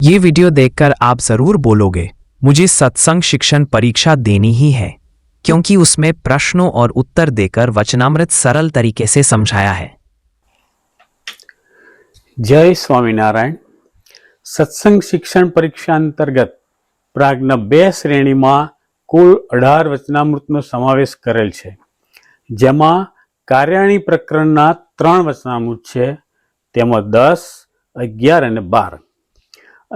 ये वीडियो देखकर आप जरूर बोलोगे मुझे सत्संग शिक्षण परीक्षा देनी ही है क्योंकि उसमें प्रश्नों और उत्तर देकर वचनामृत सरल तरीके से समझाया है જય સ્વામિનારાયણ સત્સંગ શિક્ષણ પરીક્ષા અંતર્ગત પ્રાગના બે શ્રેણીમાં કુલ અઢાર વચનામૃતનો સમાવેશ કરેલ છે જેમાં કાર્યાણી પ્રકરણના ત્રણ વચનામૃત છે તેમાં દસ અગિયાર અને બાર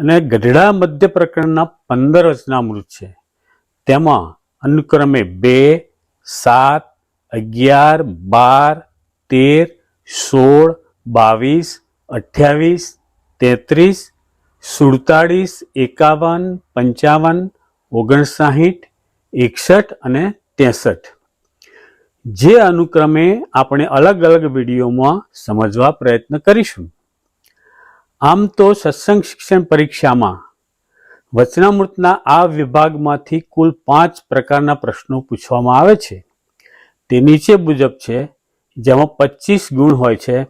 અને ગઢડા મધ્ય પ્રકરણના પંદર વચનામૃત છે. તેમાં અનુક્રમે બે, સાત, અગિયાર, બાર, તેર, સોળ, બાવીસ, અઠ્યાવીસ, તેત્રીસ, સુડતાળીસ, એકાવન, પંચાવન, ઓગણસાહીઠ, એકસઠ અને ત્રેસઠ. જે અનુક્રમે આપણે અલગ અલગ વિડીયોમાં સમજવા પ્રયત્ન કરીશું. આમ તો સત્સંગ શિક્ષણ પરીક્ષામાં વચનામૃતના આ વિભાગમાંથી કુલ પાંચ પ્રકારના પ્રશ્નો પૂછવામાં આવે છે. તે નીચે મુજબ છે, જેમાં પચીસ ગુણ હોય છે.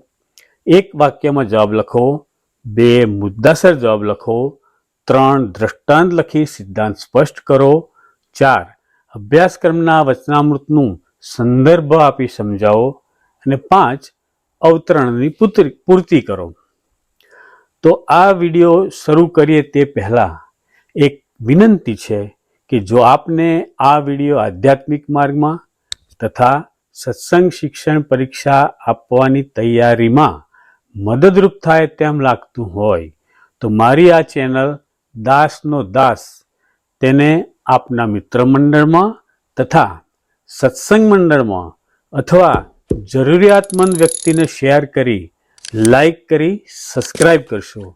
એક વાક્યમાં જવાબ લખો, બે મુદ્દાસર જવાબ લખો, ત્રણ દ્રષ્ટાંત લખી સિદ્ધાંત સ્પષ્ટ કરો, ચાર અભ્યાસક્રમના વચનામૃતનું સંદર્ભ આપી સમજાવો, અને પાંચ અવતરણની પૂર્તિ કરો. તો આ વીડિયો શરૂ કરીએ તે પહેલાં એક વિનંતી છે કે જો આપને આ વીડિયો આધ્યાત્મિક માર્ગમાં તથા સત્સંગ શિક્ષણ પરીક્ષા આપવાની તૈયારીમાં મદદરૂપ થાય તેમ લાગતું હોય, તો મારી આ ચેનલ દાસનો દાસ તેને આપના મિત્ર મંડળમાં તથા સત્સંગ મંડળમાં અથવા જરૂરિયાતમંદ વ્યક્તિને શેર કરી લાઈક કરી સબસ્ક્રાઈબ કરશો.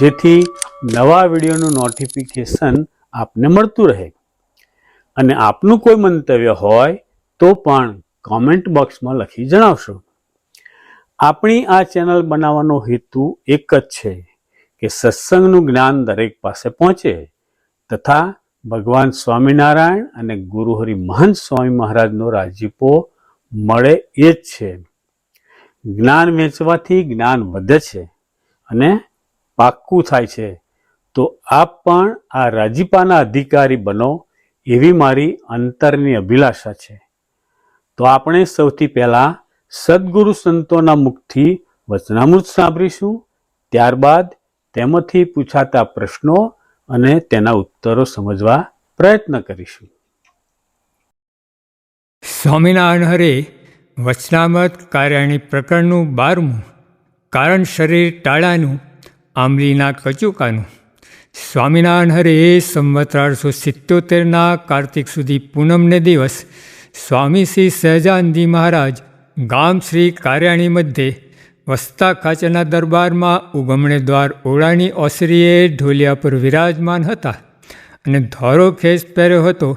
જેથી નવા વિડીયોનું નોટિફિકેશન આપને મળતું રહે. અને આપનું કોઈ મંતવ્ય હોય તો પણ કોમેન્ટ બોક્સમાં લખી જણાવશો. આપણી આ ચેનલ બનાવવાનો હેતુ એક જ છે કે સત્સંગનું જ્ઞાન દરેક પાસે પહોંચે તથા ભગવાન સ્વામિનારાયણ અને ગુરુહરિ મહંત સ્વામી મહારાજનો રાજીપો મળે એ જ છે. જ્ઞાન વેચવાથી જ્ઞાન વધે છે અને પાક્કું થાય છે. તો આપ પણ આ રાજીપાના અધિકારી બનો એવી મારી અંતરની અભિલાષા છે. તો આપણે સૌથી પહેલાં સદગુરુ સંતોના મુખથી વચનામૃત સાંભળીશું. ત્યારબાદ તેમાંથી પૂછાતા પ્રશ્નો અને તેના ઉત્તરો સમજવા પ્રયત્ન કરીશું. સ્વામિનારાયણ હરે વચનામત કાર્યાણી પ્રકરણનું બારમું, કારણ શરીર ટાળાનું, આંબલીના કચુકાનું. સ્વામિનારાયણ હરે સંવત અઢારસો સિત્યોતેરના કાર્તિક સુધી પૂનમને દિવસ સ્વામી શ્રી સહજાનંદી મહારાજ ગામ શ્રી કાર્યાણી મધ્યે વસ્તા ખાચરના દરબારમાં ઉગમણે દ્વાર ઓળાની ઓસરીએ ઢોલિયા પર વિરાજમાન હતા અને ધોરો ખેસ પહેર્યો હતો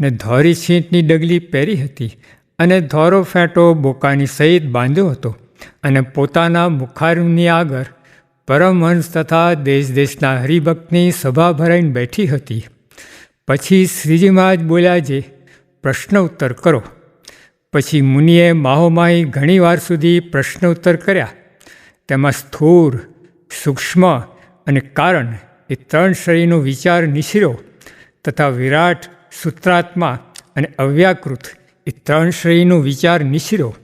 ને ધોરી છીંટની ડગલી પહેરી હતી. અને ધોરો ફેંટો બોકાની સહિત બાંધ્યો હતો અને પોતાના મુખારની આગળ પરમહંસ તથા દેશ દેશના હરિભક્તની સભા ભરાઈને બેઠી હતી. પછી શ્રીજી મહારાજ બોલ્યા જે, પ્રશ્ન ઉત્તર કરો. પછી મુનિએ માહોમાહી ઘણીવાર સુધી પ્રશ્ન ઉત્તર કર્યા. તેમાં સ્થૂળ સૂક્ષ્મ અને કારણ એ ત્રણ શરીરનો વિચાર નિશર્યો તથા વિરાટ, સૂત્રાત્મા અને અવ્યાકૃત એ ત્રણ શ્રેણીનો વિચાર નિશર્યો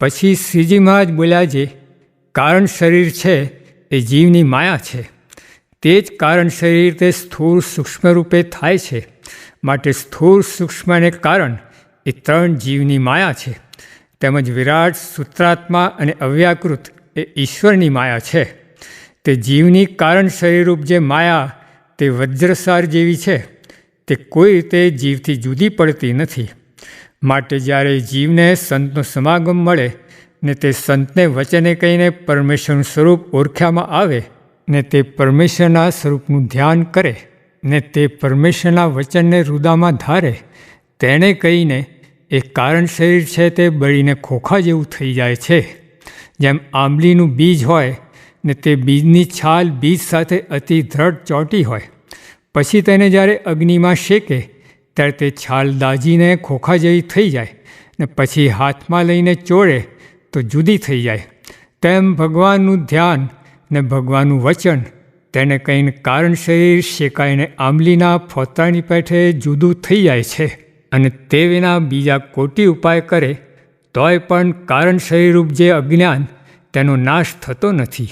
પછી શ્રીજી મહારાજ બોલ્યા જે કારણ શરીર છે એ જીવની માયા છે. તે જ કારણ શરીર તે સ્થૂળ સૂક્ષ્મ રૂપે થાય છે. માટે સ્થૂળ સૂક્ષ્મને કારણ એ ત્રણ જીવની માયા છે. તેમજ વિરાટ સૂત્રાત્મા અને અવ્યાકૃત એ ઈશ્વરની માયા છે. તે જીવની કારણ શરીરરૂપ જે માયા તે વજ્રસાર જેવી છે. તે કોઈ રીતે જીવથી જુદી પડતી નથી. માટે જ્યારે જીવને સંતનો સમાગમ મળે ને તે સંતને વચને કહીને પરમેશ્વરનું સ્વરૂપ ઓળખ્યામાં આવે ને તે પરમેશ્વરના સ્વરૂપનું ધ્યાન કરે ને તે પરમેશ્વરના વચનને રૂદામાં ધારે, તેણે કહીને એ કારણ શરીર છે તે બળીને ખોખા જેવું થઈ જાય છે. જેમ આંબલીનું બીજ હોય ને તે બીજની છાલ બીજ સાથે અતિ દ્રઢ ચોંટી હોય. પછી તેને જ્યારે અગ્નિમાં શેકે ત્યારે તે છાલ દાજીને ખોખા જેવી થઈ જાય ને પછી હાથમાં લઈને ચોળે તો જુદી થઈ જાય. તેમ ભગવાનનું ધ્યાન ને ભગવાનનું વચન તેને કહીને કારણ શરીર શેકાઈને આંબલીના ફોતરાની પેઠે જુદું થઈ જાય છે અને તે વિના બીજા કોટી ઉપાય કરે તોય પણ કારણ શરીરરૂપ જે અજ્ઞાન તેનો નાશ થતો નથી.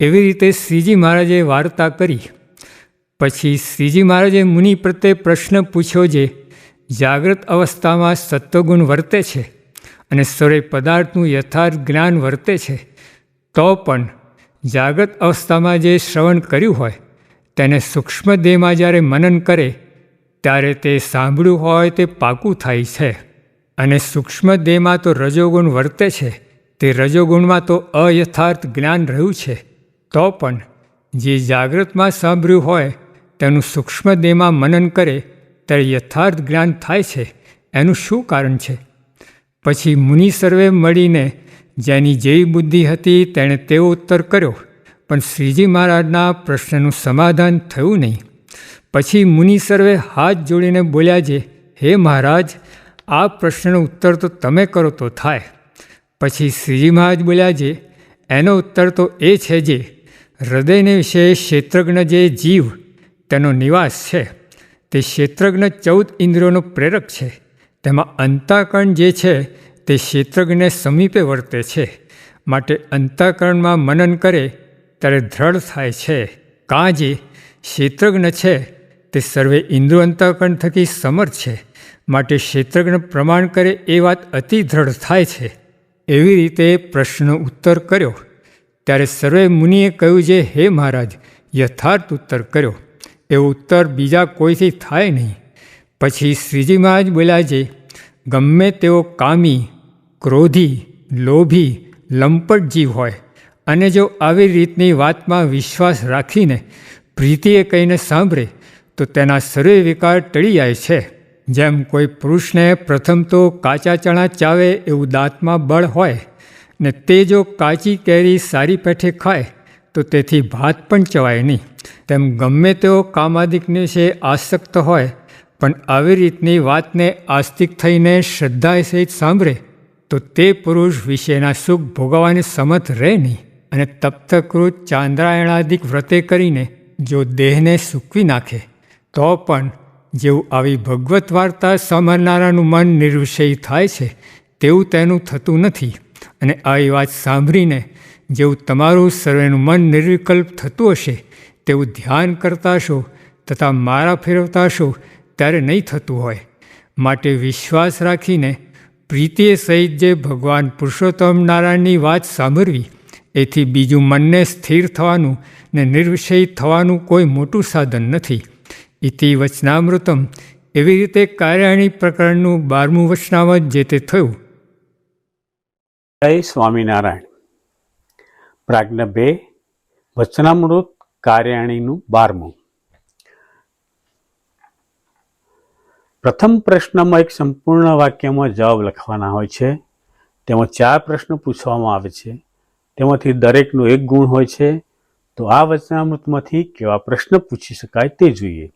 એવી રીતે શ્રીજી મહારાજે વાર્તા કરી. પછી શ્રીજી મહારાજે મુનિ પ્રત્યે પ્રશ્ન પૂછ્યો જે જાગ્રત અવસ્થામાં સત્વગુણ વર્તે છે અને સર્વે પદાર્થનું યથાર્થ જ્ઞાન વર્તે છે, તો પણ જાગ્રત અવસ્થામાં જે શ્રવણ કર્યું હોય, તેને સૂક્ષ્મ દેહમાં જ્યારે મનન કરે, ત્યારે તે સાંભળ્યું હોય તે પાકું થાય છે. અને સૂક્ષ્મ દેહમાં તો રજોગુણ વર્તે છે, તે રજોગુણમાં તો અયથાર્થ જ્ઞાન રહ્યું છે, તો પણ જે જાગ્રતમાં સાંભળ્યું હોય તેનું સૂક્ષ્મ દેહમાં મનન કરે ત્યારે યથાર્થ જ્ઞાન થાય છે. એનું શું કારણ છે? પછી મુનિ સર્વે મળીને જેની જેવી બુદ્ધિ હતી તેણે તેવો ઉત્તર કર્યો, પણ શ્રીજી મહારાજના પ્રશ્નનું સમાધાન થયું નહીં. પછી મુનિ સર્વે હાથ જોડીને બોલ્યા છે, હે મહારાજ, આ પ્રશ્નનો ઉત્તર તો તમે કરો તો થાય. પછી શ્રીજી મહારાજ બોલ્યા છે, એનો ઉત્તર તો એ છે જે, હૃદયને વિશે ક્ષેત્રજ્ઞ જે જીવ તેનો નિવાસ છે. તે ક્ષેત્રજ્ઞ ચૌદ ઇન્દ્રિયોનો પ્રેરક છે. તેમાં અંતાકરણ જે છે, તે ક્ષેત્રજ્ઞને સમીપે વર્તે છે. માટે અંતાકરણમાં મનન કરે, ત્યારે દ્રઢ થાય છે. કાં જે ક્ષેત્રજ્ઞ છે, તે સર્વે ઇન્દ્રિયો અંતઃકરણ થકી સમર્થ છે. માટે ક્ષેત્રજ્ઞ પ્રમાણ કરે એ વાત અતિ દ્રઢ થાય છે. એવી રીતે પ્રશ્ન ઉત્તર કર્યો. ત્યારે સર્વે મુનિએ કહ્યું જે, હે મહારાજ, યથાર્થ ઉત્તર કર્યો. એવો ઉત્તર બીજા કોઈથી થાય નહીં. પછી શ્રીજી મહારાજ બોલ્યા જે ગમે તેઓ કામી, ક્રોધી, લોભી લંપટ જીવ હોય અને જો આવી રીતની વાતમાં વિશ્વાસ રાખીને પ્રીતિએ કહીને સાંભળે, તો તેના શરીર વિકાર ટળી જાય છે. જેમ કોઈ પુરુષને પ્રથમ તો કાચા ચણા ચાવે એવું દાંતમાં બળ હોય ને તે જો કાચી કેરી સારી પેઠે ખાય તો તેથી ભાત પણ ચવાય નહીં. તેમ ગમે તેઓ કામાદિકને છે આસક્ત હોય, પણ આવી રીતની વાતને આસ્તિક થઈને શ્રદ્ધા સહિત સાંભળે, તો તે પુરુષ વિશેના સુખ ભોગવવાની સમર્થ રહે નહીં અને તપ્તકૃત ચાંદ્રાયણાદિક વ્રતે કરીને જો દેહને સૂકવી નાખે, તો પણ જેવું આવી ભગવત વાર્તા સાંભળનારાનું મન નિર્વિષય થાય છે, તેવું તેનું થતું નથી. અને આવી વાત સાંભળીને જેવું તમારું સર્વેનું મન નિર્વિકલ્પ થતું હશે, તેવું ધ્યાન કરતા હશો, તથા મારા ફેરવતા હશો, ત્યારે નહીં થતું હોય. માટે વિશ્વાસ રાખીને પ્રીતિએ સહિત જે ભગવાન પુરુષોત્તમ નારાયણની વાત સાંભળવી, એથી બીજું મનને સ્થિર થવાનું ને નિર્વિષય થવાનું કોઈ મોટું સાધન નથી. ઇતિ વચનામૃતમ. એવી રીતે કાર્યાણી પ્રકરણનું બારમું વચનામત જે તે થયું. જય સ્વામિનારાયણ. પ્રાજ્ઞ બે, વચનામૃત કાર્યાણીનું બારમું. પ્રથમ પ્રશ્નમાં એક સંપૂર્ણ વાક્યમાં જવાબ લખવાના હોય છે. તેમાં ચાર પ્રશ્નો પૂછવામાં આવે છે. તેમાંથી દરેકનો એક ગુણ હોય છે. તો આ વચનામૃતમાંથી કેવા પ્રશ્ન પૂછી શકાય તે જોઈએ.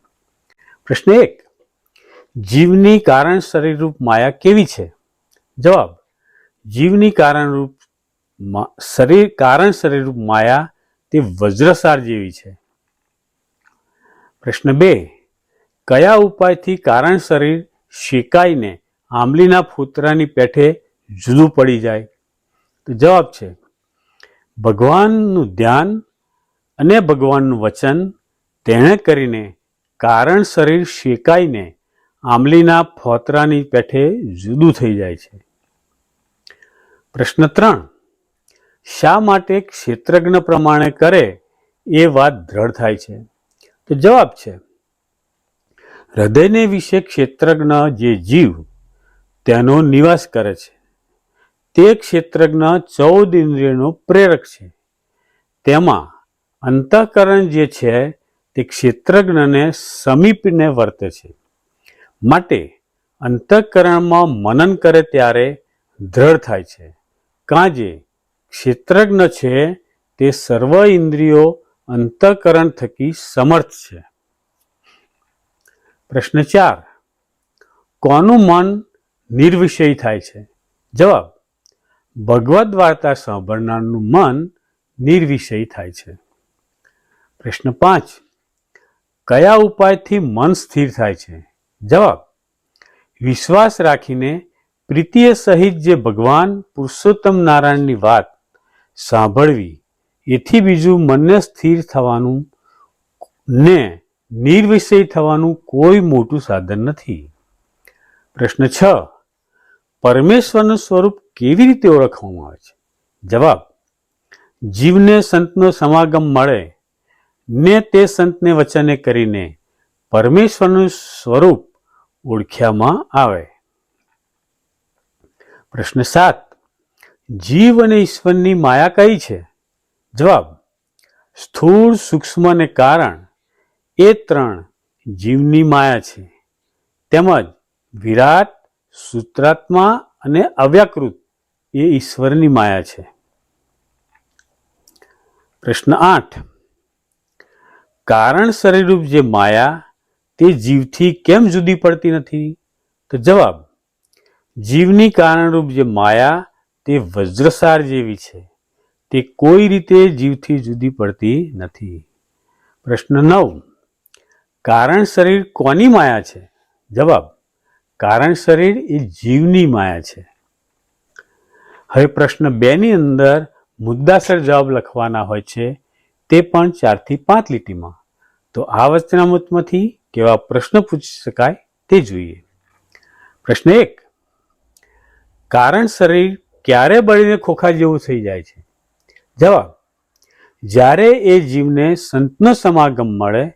પ્રશ્ન એક, જીવની કારણ શરીરરૂપ માયા કેવી છે? જવાબ, જીવની કારણરૂપ શરીર, કારણ શરીરરૂપ માયા તે વજ્રસાર જેવી છે. પ્રશ્ન બે, કયા ઉપાયથી કારણ શરીર શેકાઈને આંબલીના ફૂતરાની પેઠે જુદું પડી જાય? તો જવાબ છે, ભગવાનનું ધ્યાન અને ભગવાનનું વચન તેણે કરીને કારણ શરીર શેકાઈને આંબલીના ફોતરાની પેઠે જુદું થઈ જાય છે. પ્રશ્ન ત્રણ શા માટે ક્ષેત્રજ્ઞ પ્રમાણે કરે એ વાત દ્રઢ થાય છે? તો જવાબ છે, હૃદયને વિશે ક્ષેત્રજ્ઞ જે જીવ તેનો નિવાસ કરે છે. તે ક્ષેત્રજ્ઞ ચૌદ ઇન્દ્રિયનો પ્રેરક છે. તેમાં અંતઃકરણ જે છે તે ક્ષેત્રજ્ઞને સમીપને વર્તે છે. માટે અંતઃકરણમાં મનન કરે ત્યારે દ્રઢ થાય છે. કાજે ક્ષેત્રજ્ઞ છે, તે સર્વ ઇન્દ્રિયો અંતઃકરણ થકી સમર્થ છે. પ્રશ્ન ચાર. કોનું મન નિર્વિષય થાય છે? જવાબ. ભગવદ્ વાર્તા સાંભળનારનું મન નિર્વિષય થાય છે. પ્રશ્ન પાંચ. કયા ઉપાયથી મન સ્થિર થાય છે? જવાબ. વિશ્વાસ રાખીને પ્રીતિય સહિત જે ભગવાન પુરુષોત્તમ નારાયણની વાત સાંભળવી, એથી બીજું મનને સ્થિર થવાનું ને નિર્વિષય થવાનું કોઈ મોટું સાધન નથી. પ્રશ્ન છ, પરમેશ્વરનું સ્વરૂપ કેવી રીતે ઓળખવામાં આવે છે? જવાબ, જીવને સંતનો સમાગમ મળે ને તે સંતને વચને કરીને પરમેશ્વરનું સ્વરૂપ ઓળખ્યામાં આવે. પ્રશ્ન સાત જીવ અને ઈશ્વરની માયા કઈ છે? જવાબ, સ્થૂળ સૂક્ષ્મ અને કારણ એ ત્રણ જીવની માયા છે. તેમજ વિરાટ, સૂત્રાત્મા અને અવ્યાકૃત એ ઈશ્વરની માયા છે. પ્રશ્ન આઠ, કારણ શરીરરૂપ જે માયા તે જીવથી કેમ જુદી પડતી નથી? તો જવાબ, જીવની કારણરૂપ જે માયા તે વજ્રસાર જેવી છે. તે કોઈ રીતે જીવથી જુદી પડતી નથી. પ્રશ્ન નવ. કારણ શરીર કોની માયા છે? જવાબ. કારણ શરીર એ જીવની માયા છે. હવે પ્રશ્ન બેની અંદર મુદ્દાસર જવાબ લખવાના હોય છે તે પણ ચારથી પાંચ લીટીમાં. તો આ વચનામૃતમાંથી કેવા પ્રશ્ન પૂછી શકાય તે જોઈએ. પ્રશ્ન એક. કારણ શરીર ક્યારે બળીને ખોખા જેવું થઈ જાય છે? જવાબ, જ્યારે એ જીવને સંતનો સમાગમ મળે,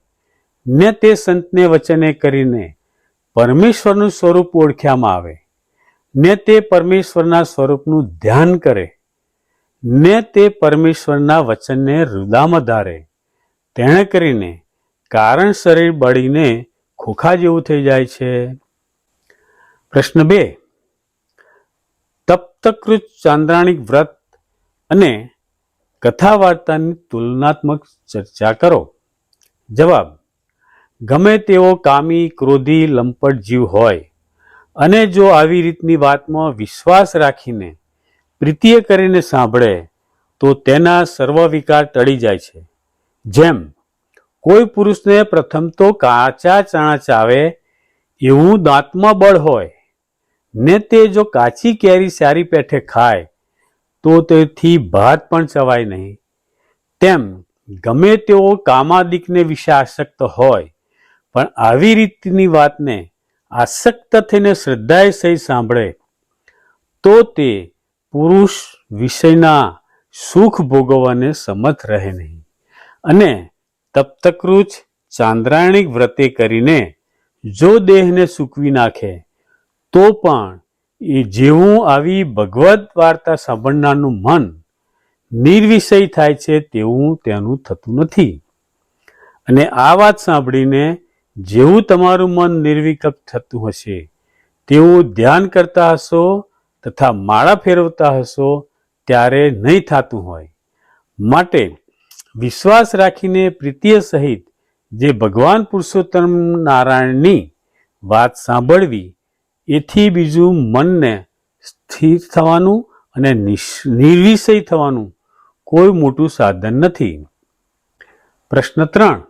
ને તે સંતને વચને કરીને પરમેશ્વરનું સ્વરૂપ ઓળખ્યામાં આવે, ને તે પરમેશ્વરના સ્વરૂપનું ધ્યાન કરે, ને તે પરમેશ્વરના વચનને હૃદયમાં ધારે, તેણે કરીને કારણ શરીર બળીને ખોખા જેવું થઈ જાય છે. પ્રશ્ન બે તપ્તકૃત ચાંદ્રાણિક વ્રત અને કથા વાર્તાની તુલનાત્મક ચર્ચા કરો. જવાબ, ગમે તેવો કામી, ક્રોધી, લંપટ જીવ હોય અને જો આવી રીતની વાતમાં વિશ્વાસ રાખીને પ્રીતિએ કરીને સાંભળે, તો તેના સર્વ વિકાર ટળી જાય છે. જેમ, કોઈ પુરુષને પ્રથમ તો કાચા ચણા ચાવે, એવું દાંતમાં બળ હોય ને તે જો કાચી કેરી સારી પેઠે ખાય, તો તેથી ભાત પણ ચવાય નહીં. તેમ ગમે તેઓ કામાદિકને વિશે આસક્ત હોય, પણ આવી રીતની વાતને આસક્ત થઈને શ્રદ્ધાએ સહી સાંભળે, તો તે પુરુષ વિષયના સુખ ભોગવવાને સમર્થ રહે નહીં. અને તપ્તકૃચ ચાંદ્રાયણિક વ્રતે કરીને જો દેહને સૂકવી નાખે તો પણ એ જેવું આવી ભગવત વાર્તા સાંભળનારનું મન નિર્વિષય થાય છે તેવું તેનું થતું નથી. અને આ વાત સાંભળીને જેવું તમારું મન નિર્વિકલ્પ થતું હશે, તેવું ધ્યાન કરતા હશો તથા માળા ફેરવતા હશો ત્યારે નહીં થતું હોય. માટે વિશ્વાસ રાખીને પ્રીતિય સહિત જે ભગવાન પુરુષોત્તમ નારાયણની વાત સાંભળવી એથી બીજું મનને સ્થિર થવાનું અને નિર્વિષય થવાનું કોઈ મોટું સાધન નથી. પ્રશ્ન ત્રણ.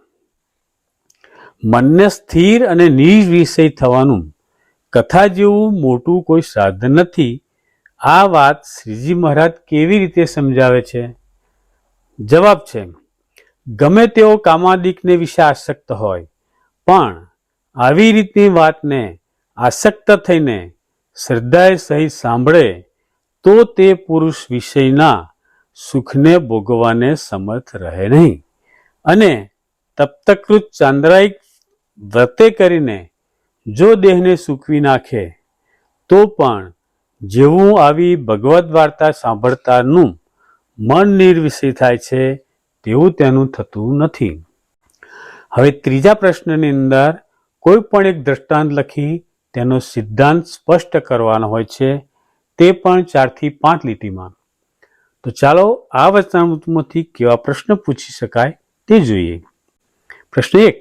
મનને સ્થિર અને નિર્વિષય થવાનું કથા જેવું મોટું કોઈ સાધન નથી. આ વાત શ્રીજી મહારાજ કેવી રીતે સમજાવે છે? જવાબ છે, ગમે તેઓ કામાદિકને વિશે આસક્ત હોય, પણ આવી રીતની વાતને આસક્ત થઈને શ્રદ્ધાએ સહિત સાંભળે, તો તે પુરુષ વિષયના સુખને ભોગવવાને સમર્થ રહે નહીં. અને તપ્તકૃત ચાંદ્રાયિક વ્રતે કરીને જો દેહને સૂકવી નાખે, તો પણ જેવું આવી ભગવદ્ વાર્તા સાંભળતાનું મન નિર્વિષય થાય છે, તેવું તેનું થતું નથી. હવે ત્રીજા પ્રશ્નની અંદર કોઈ પણ એક દ્રષ્ટાંત લખી તેનો સિદ્ધાંત સ્પષ્ટ કરવાનો હોય છે તે પણ ચારથી પાંચ લીટીમાં. તો ચાલો આ વચનામૃતમાંથી કેવા પ્રશ્ન પૂછી શકાય તે જોઈએ. પ્રશ્ન એક,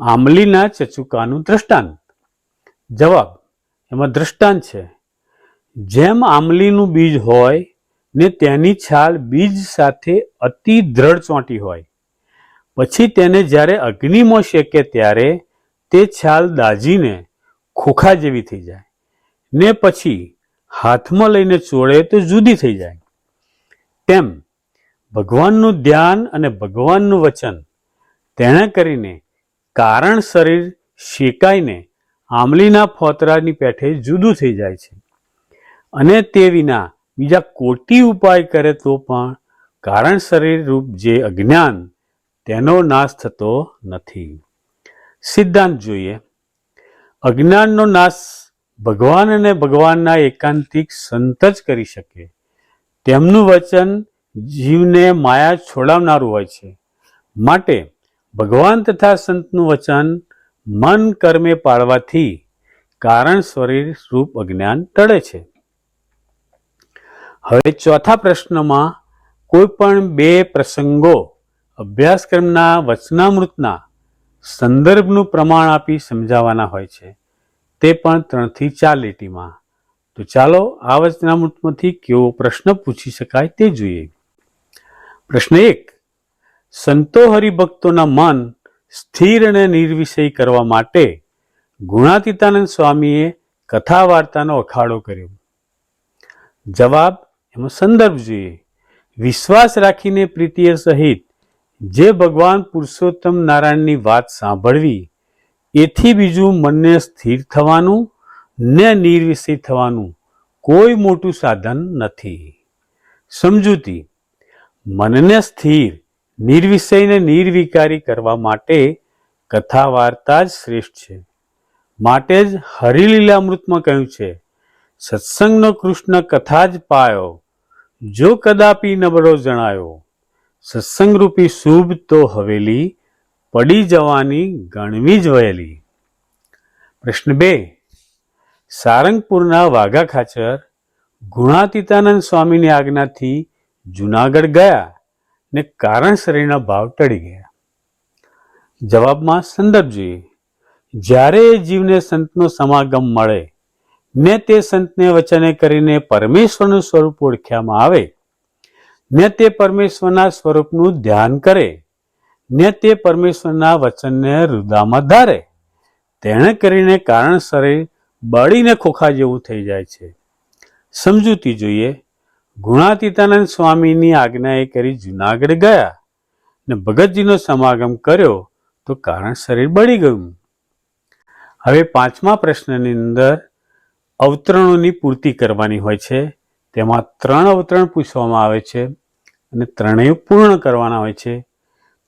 આંબલીના ચચુકાનું દ્રષ્ટાંત. જવાબ, એમાં દ્રષ્ટાંત છે. જેમ આંબલીનું બીજ હોય ને તેની છાલ બીજ સાથે અતિ દ્રઢ ચોંટી હોય, પછી તેને જ્યારે અગ્નિમાં શેકે ત્યારે તે છાલ દાજીને ખોખા જેવી થઈ જાય. ને પછી હાથમાં લઈને ચોળે તો જુદી થઈ જાય. તેમ ભગવાનનું ધ્યાન અને ભગવાનનું વચન તેણે કરીને કારણ શરીર શેકાઈને આંબલીના ફોતરાની પેઠે જુદું થઈ જાય છે. અને તે વિના બીજા કોટી ઉપાય કરે તો પણ કારણ શરીર રૂપ જે અજ્ઞાન તેનો નાશ થતો નથી. સિદ્ધાંત જોઈએ. અજ્ઞાનનો નાશ ભગવાન અને ભગવાનના એકાંતિક સંત જ કરી શકે. તેમનું વચન જીવને માયા છોડાવનારું હોય છે. માટે ભગવાન તથા સંતનું વચન મન કર્મે પાળવાથી કારણ શરીર રૂપ અજ્ઞાન ટળે છે. હવે ચોથા પ્રશ્નમાં કોઈ પણ બે પ્રસંગો અભ્યાસક્રમના વચનામૃતના સંદર્ભનું પ્રમાણ આપી સમજાવવાના હોય છે. તે પણ ત્રણથી ચાર લીટીમાં. તો ચાલો આ વચનામૃતમાંથી કેવો પ્રશ્ન પૂછી શકાય તે જોઈએ. પ્રશ્ન એક. સંતો હરિભક્તોના મન સ્થિર અને નિર્વિષય કરવા માટે ગુણાતીતાનંદ સ્વામીએ કથા વાર્તાનો અખાડો કર્યો. જવાબ એમાં સંદર્ભ જોઈએ. વિશ્વાસ રાખીને પ્રીતિય સહિત જે ભગવાન પુરુષોત્તમ નારાયણની વાત સાંભળવી, એથી બીજું મનને સ્થિર થવાનું, ને નિર્વિષય થવાનું કોઈ મોટું સાધન નથી. સમજૂતી, મનને સ્થિર નિર્વિષયને નિર્વિકારી કરવા માટે કથા વાર્તા જ શ્રેષ્ઠ છે. માટે જ હરિલીલામૃતમાં કહ્યું છે, સત્સંગનો કૃષ્ણ કથા જ પાયો, જો કદાપી નબળો જણાયો સત્સંગરૂપી શુભ તો હવેલી, પડી જવાની ગણવી જ વહેલી. પ્રશ્ન બે, સારંગપુરના વાઘા ખાચર ગુણાતીતાનંદ સ્વામીની આજ્ઞાથી જુનાગઢ ગયા ને કારણ શરીરના ભાવ ટળી ગયા. જવાબમાં સંદર્ભ જોઈએ જ્યારે એ જીવને સંતનો સમાગમ મળે, ને તે સંતને વચને કરીને પરમેશ્વરનું સ્વરૂપ ઓળખ્યામાં આવે ને તે પરમેશ્વરના સ્વરૂપનું ધ્યાન કરે, ને તે પરમેશ્વરના વચનને હૃદયમાં ધારે. તેણે કરીને કારણ શરીર બળીને ખોખા જેવું થઈ જાય છે. સમજૂતી જોઈએ, ગુણાતીતાનંદ સ્વામીની આજ્ઞાએ કરી જુનાગઢ ગયા ને ભગતજીનો સમાગમ કર્યો તો કારણ શરીર બળી ગયું. હવે પાંચમા પ્રશ્નની અંદર અવતરણોની પૂર્તિ કરવાની હોય છે. તેમાં ત્રણ અવતરણ પૂછવામાં આવે છે અને ત્રણેય પૂર્ણ કરવાના હોય છે.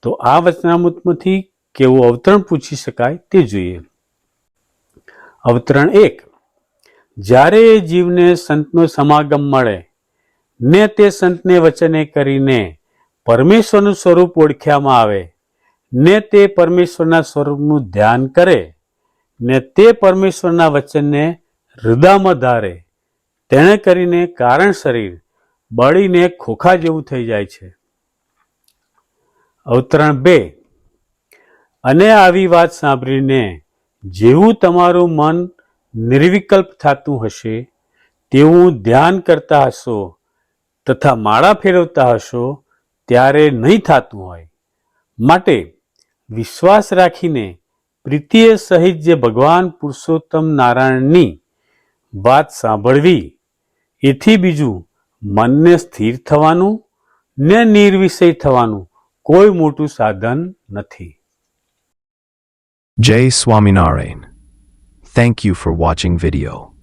તો આ વચનામૃતમાંથી કેવું અવતરણ પૂછી શકાય તે જોઈએ. અવતરણ એક. જ્યારે એ જીવને સંતનો સમાગમ મળે, ને તે સંતને વચને કરીને પરમેશ્વરનું સ્વરૂપ ઓળખ્યામાં આવે, ને તે પરમેશ્વરના સ્વરૂપનું ધ્યાન કરે, ને તે પરમેશ્વરના વચનને હૃદયમાં ધારે તેણે કરીને કારણ શરીર બળીને ખોખા જેવું થઈ જાય છે. અવતરણ બે. અને આવી વાત સાંભળીને જેવું તમારું મન નિર્વિકલ્પ થતું હશે, તેવું ધ્યાન કરતા હશો તથા માળા ફેરવતા હશો ત્યારે નહીં થતું હોય. માટે વિશ્વાસ રાખીને પ્રીતિએ સહિત જે ભગવાન પુરુષોત્તમ નારાયણની વાત સાંભળવી એથી બીજું મનને સ્થિર થવાનું ને નિર્વિષય થવાનું કોઈ મોટું સાધન નથી Jai Swaminarayan. Thank you for watching video.